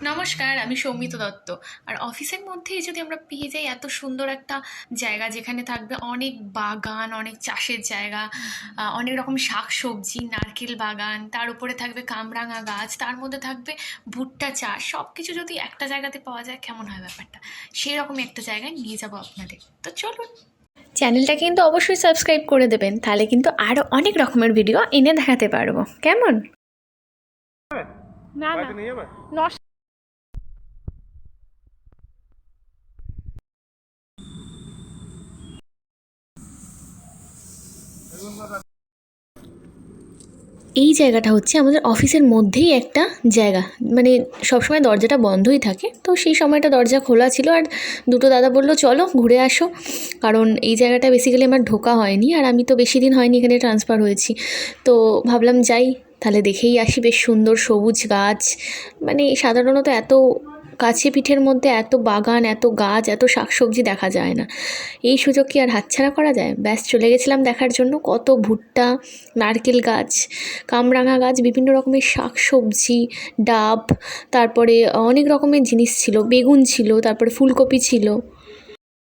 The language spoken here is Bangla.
নমস্কার আমি সৌমিত দত্ত। আর অফিসের মধ্যেই যদি আমরা পেয়ে যাই এত সুন্দর একটা জায়গা যেখানে থাকবে অনেক বাগান অনেক চাষের জায়গা অনেক রকম শাক সবজি নারকেল বাগান তার উপরে থাকবে কামরাঙা গাছ তার মধ্যে থাকবে ভুট্টা চাষ। সব কিছু যদি একটা জায়গাতে পাওয়া যায় কেমন হয় ব্যাপারটা? সেই রকম একটা জায়গায় নিয়ে যাব আপনাদের। তো চলুন। চ্যানেলটা কিন্তু অবশ্যই সাবস্ক্রাইব করে দেবেন তাহলে কিন্তু আরও অনেক রকমের ভিডিও এনে দেখাতে পারব। কেমন? না না বাড়িতে নিয়ে যাবে নষ্ট এই জায়গাটা হচ্ছে আমাদের অফিসের মধ্যেই একটা জায়গা। মানে সবসময় দরজাটা বন্ধই থাকে। তো সেই সময়টা দরজা খোলা ছিল আর দুটো দাদা বলল, চলো ঘুরে আসো। কারণ এই জায়গাটা বেসিক্যালি আমার ঢোকা হয়নি আর আমি তো বেশি দিন হয়নি এখানে ট্রান্সফার হয়েছি। তো ভাবলাম যাই, তাহলে দেখেই আসি। বেশ সুন্দর সবুজ গাছ। মানে সাধারণত এত কাছে পিঠের মধ্যে এত বাগান, এত গাছ, এত শাকসবজি দেখা যায় না। এই সুযোগ কি আর হাতছাড়া করা যায়? ব্যাস, চলে গেছিলাম দেখার জন্য। কত ভুট্টা, নারকেল গাছ, কামরাঙা গাছ, বিভিন্ন রকমের শাক সবজি ডাব, তারপরে অনেক রকমের জিনিস ছিল। বেগুন ছিল, তারপরে ফুলকপি ছিল।